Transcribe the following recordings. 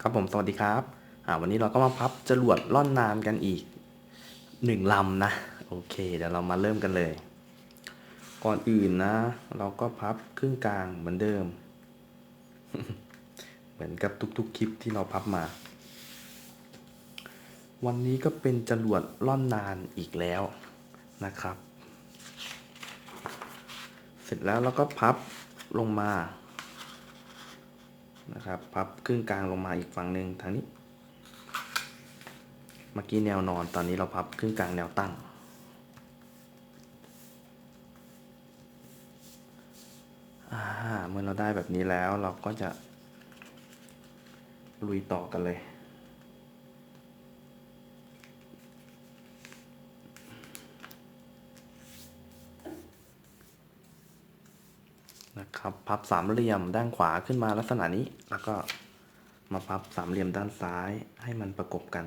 ครับผมสวัสดีครับอ่าวันนี้เราก็มาพับจรวดล่อนนานกันอีกหนึ่งลำนะ โอเค เดี๋ยวเรามาเริ่มกันเลย ก่อนอื่นนะ เราก็พับครึ่งกลางเหมือนเดิม เหมือนกับทุกๆคลิปที่เราพับมา วันนี้ก็เป็นจรวดล่อนนานอีกแล้วนะครับ เสร็จแล้วเราก็พับลงมา นะครับ พับครึ่งกลางลงมาอีกฝั่งหนึ่งทางนี้ เมื่อกี้แนวนอนตอนนี้เราพับครึ่งกลางแนวตั้ง เมื่อเราได้แบบนี้แล้วเราก็จะลุยต่อกันเลย นะครับ พับสามเหลี่ยมด้านขวาขึ้นมาลักษณะนี้ แล้วก็มาพับสามเหลี่ยมด้านซ้ายให้มันประกบกัน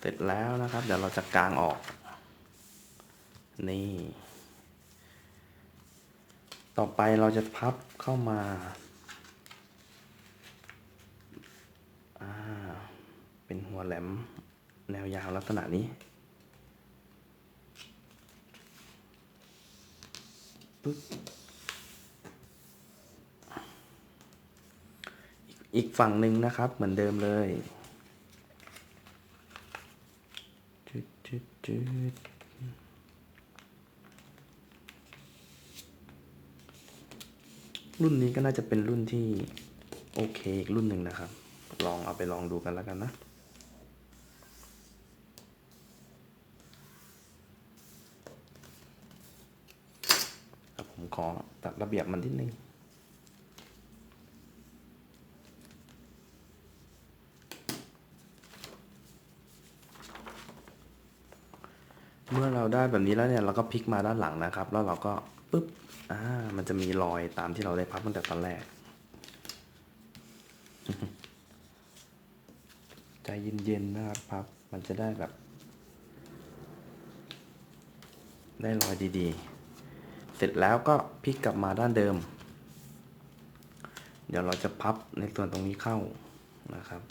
เสร็จแล้วนะครับ เดี๋ยวเราจะกางออก นี่ ต่อไปเราจะพับเข้ามาเป็นหัวแหลมแนวยาวลักษณะนี้ปึ๊บอีกอีกฝั่งหนึ่งนะครับเหมือนเดิมเลยจุดจุดจุด รุ่นนี้ก็น่าจะเป็นรุ่นที่โอเคอีกรุ่นหนึ่งนะครับ ลองเอาไปลองดูกันแล้วกันนะครับผมขอตัดระเบียบมันนิดนึงเมื่อเราได้แบบนี้แล้วเนี่ยเราก็พลิกมาด้านหลังนะครับ แล้วเราก็ ปึ๊บ อ่า มันจะมีรอยตามที่เราได้พับตั้งแต่ตอนแรก ใจเย็นๆนะครับพับ มันจะได้แบบ ได้รอยดีๆ เสร็จแล้วก็พลิกกลับมาด้านเดิม เดี๋ยวเราจะพับในส่วนตรงนี้เข้านะครับ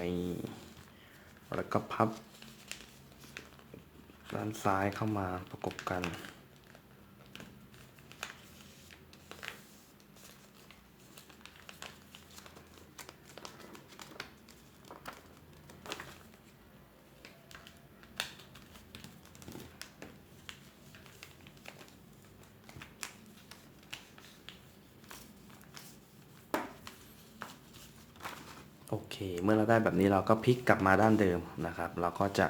นแล้วก็พับด้านซ้ายเข้ามาประกบกัน เคเมื่อเราได้แบบนี้เราก็พลิกกลับมาด้านเดิมนะครับ เราก็จะ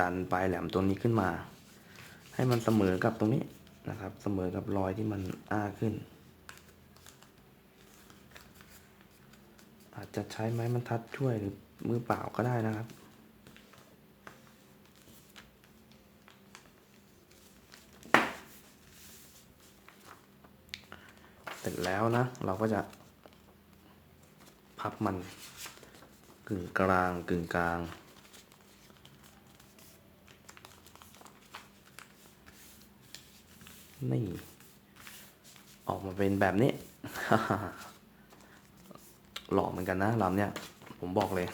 ดันปลายแหลมตัวนี้ขึ้นมา ให้มันเสมอกับตรงนี้นะครับ เสมอกับรอยที่มันอ้าขึ้น อาจจะใช้ไม้บรรทัดช่วยหรือมือเปล่าก็ได้นะครับเสร็จแล้วนะ เราก็จะพับมัน กึ่งกลางกึ่งกลางนี่ออกมาเป็นแบบนี้ หล่อเหมือนกันนะลำเนี้ยผมบอกเลย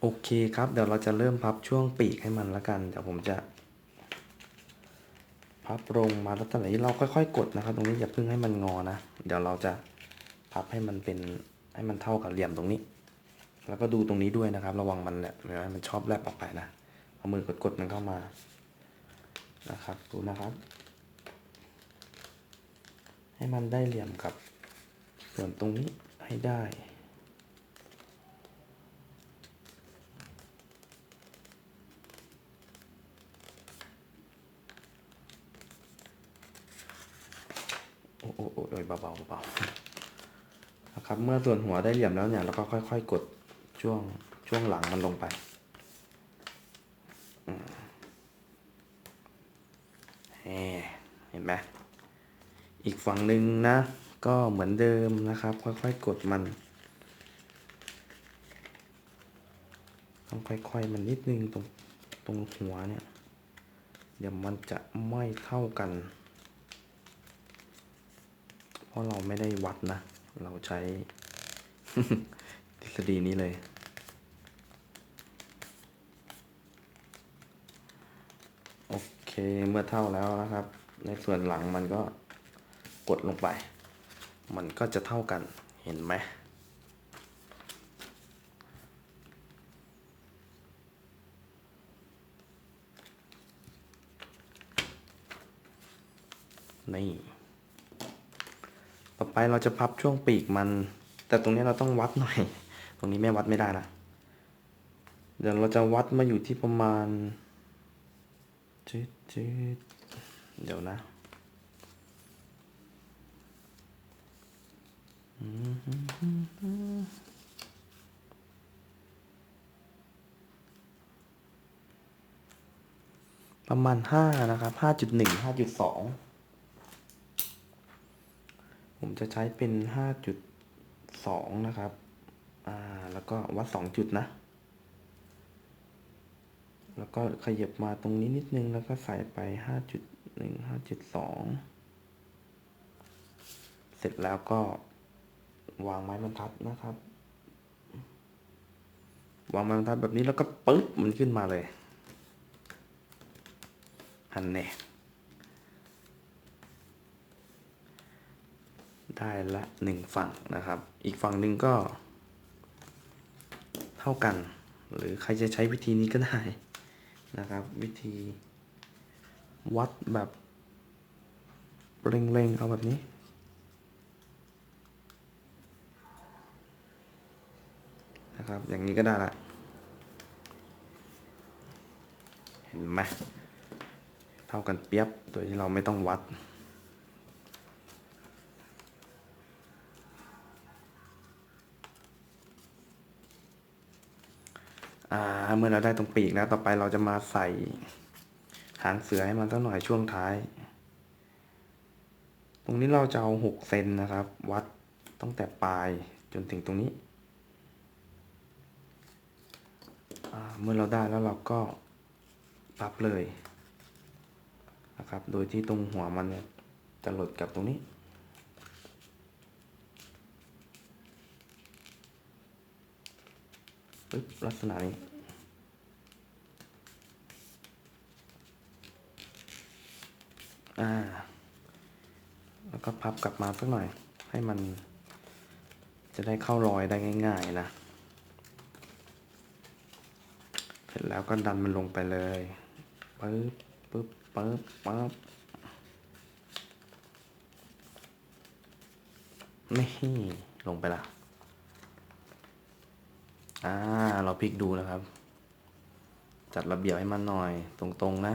โอเคครับ เดี๋ยวเราจะเริ่มพับช่วงปีกให้มันแล้วกัน เดี๋ยวผมจะ พับลงมาแลักษณะนี้เราค่อยๆ กดนะครับ ตรงนี้อย่าเพิ่งให้มันงอนะ เดี๋ยวเราจะ พับให้มันเป็นให้มันเท่ากับเหลี่ยมตรงนี้ แล้วก็ดูตรงนี้ด้วยนะครับ ระวังมันแหละไม่ให้มันชอบแลบออกไปนะเอามือกดๆมันเข้ามานะครับดูนะครับ ให้มันได้เหลี่ยมกับ ส่วนตรงนี้ให้ได้โอ้โอ้โอ้ยเบาๆเบาๆ นะครับ เมื่อส่วนหัวได้เหลี่ยมแล้วเนี่ยเราก็ค่อย ๆ กดช่วงช่วงหลังมันลงไปเห็นไหมอีกฝั่งหนึ่งนะ ก็เหมือนเดิมนะครับ ค่อยๆกดมันต้องค่อยๆมันนิดนึงตรงตรงหัวเนี่ย เดี๋ยวมันจะไม่เท่ากัน เพราะเราไม่ได้วัดนะ เราใช้ทฤษฎีนี้เลย โอเคเมื่อเท่าแล้วนะครับ ในส่วนหลังมันก็กดลงไป มันก็จะเท่ากันเห็นไหมนี่ ไปเราจะพับช่วงปีกมัน แต่ตรงนี้เราต้องวัดหน่อย ตรงนี้ไม่วัดไม่ได้นะเดี๋ยวเราจะวัดมาอยู่ที่ประมาณจืดจืดเดี๋ยวนะประมาณห้านะครับห้าจุดหนึ่งห้าจุดสอง ผมจะใช้เป็นห้าจุดสองนะครับ อ่า แล้วก็วัดสองจุดนะ แล้วก็ขยับมาตรงนี้นิดนึง แล้วก็ใส่ไปห้าจุดหนึ่งห้าจุดสองเสร็จแล้วก็วางไม้บรรทัดนะครับ วางไม้บรรทัดแบบนี้แล้วก็ปึ๊บมันขึ้นมาเลยหันแน่ ได้ละหนึ่งฝั่งนะครับ อีกฝั่งหนึ่งก็ เท่ากัน หรือใครจะใช้วิธีนี้ก็ได้นะครับ วิธีวัดแบบเร่งๆเอาแบบนี้นะครับ อย่างนี้ก็ได้ละ เห็นไหมเท่ากันเปียบ โดยที่เราไม่ต้องวัด อ่า เมื่อเราได้ตรงปีกแล้วต่อไปเราจะมาใส่หางเสือให้มันสักหน่อยช่วงท้าย ตรงนี้เราจะเอาหกเซนนะครับ วัดตั้งแต่ปลายจนถึงตรงนี้ เมื่อเราได้แล้วเราก็พับเลยนะครับ โดยที่ตรงหัวมันจะหลดกับตรงนี้ ปึ๊บลักษณะนี้อ่า แล้วก็พับกลับมาสักหน่อย ให้มันจะได้เข้ารอยได้ง่าย ๆ นะ เสร็จแล้วก็ดันมันลงไปเลยปึ๊บปึ๊บปึ๊บปึ๊บนี่ลงไปละ อ่า เราพลิกดูนะครับ จัดระเบียบให้มันหน่อยตรงๆนะ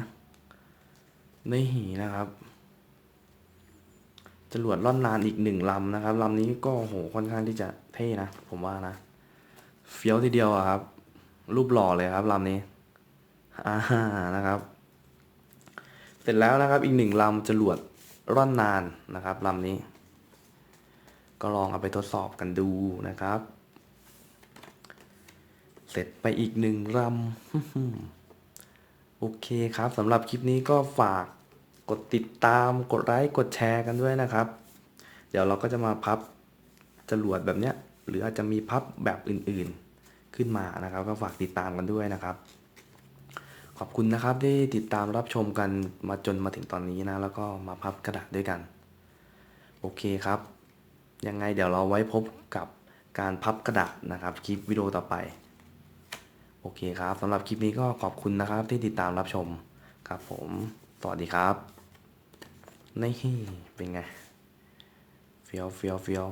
นี่นะครับ จรวดล่อนลานอีกหนึ่งลำนะครับลำนี้ก็โหค่อนข้างที่จะเท่นะ ผมว่านะ เฟี้ยวทีเดียวอะครับ รูปหล่อเลยครับลำนี้ อ่า นะครับ เสร็จแล้วนะครับ อีกหนึ่งลำจรวดร่อนนานนะครับลำนี้ ก็ลองเอาไปทดสอบกันดูนะครับ เสร็จไปอีกหนึ่งรำ โอเคครับสำหรับคลิปนี้ก็ฝากกดติดตามกดไลค์กดแชร์กันด้วยนะครับ เดี๋ยวเราก็จะมาพับจรวดแบบเนี้ย หรืออาจจะมีพับแบบอื่นๆขึ้นมานะครับ ก็ฝากติดตามกันด้วยนะครับ ขอบคุณนะครับที่ติดตามรับชมกันมาจนมาถึงตอนนี้นะ แล้วก็มาพับกระดาษด้วยกัน โอเคครับ ยังไงเดี๋ยวเราไว้พบกับการพับกระดาษนะครับคลิปวิดีโอต่อไป โอเคครับสำหรับคลิปนี้ก็ขอบคุณนะครับที่ติดตามรับชมครับผม สวัสดีครับนี่เป็นไง เฟี้ยวเฟี้ยวเฟี้ยว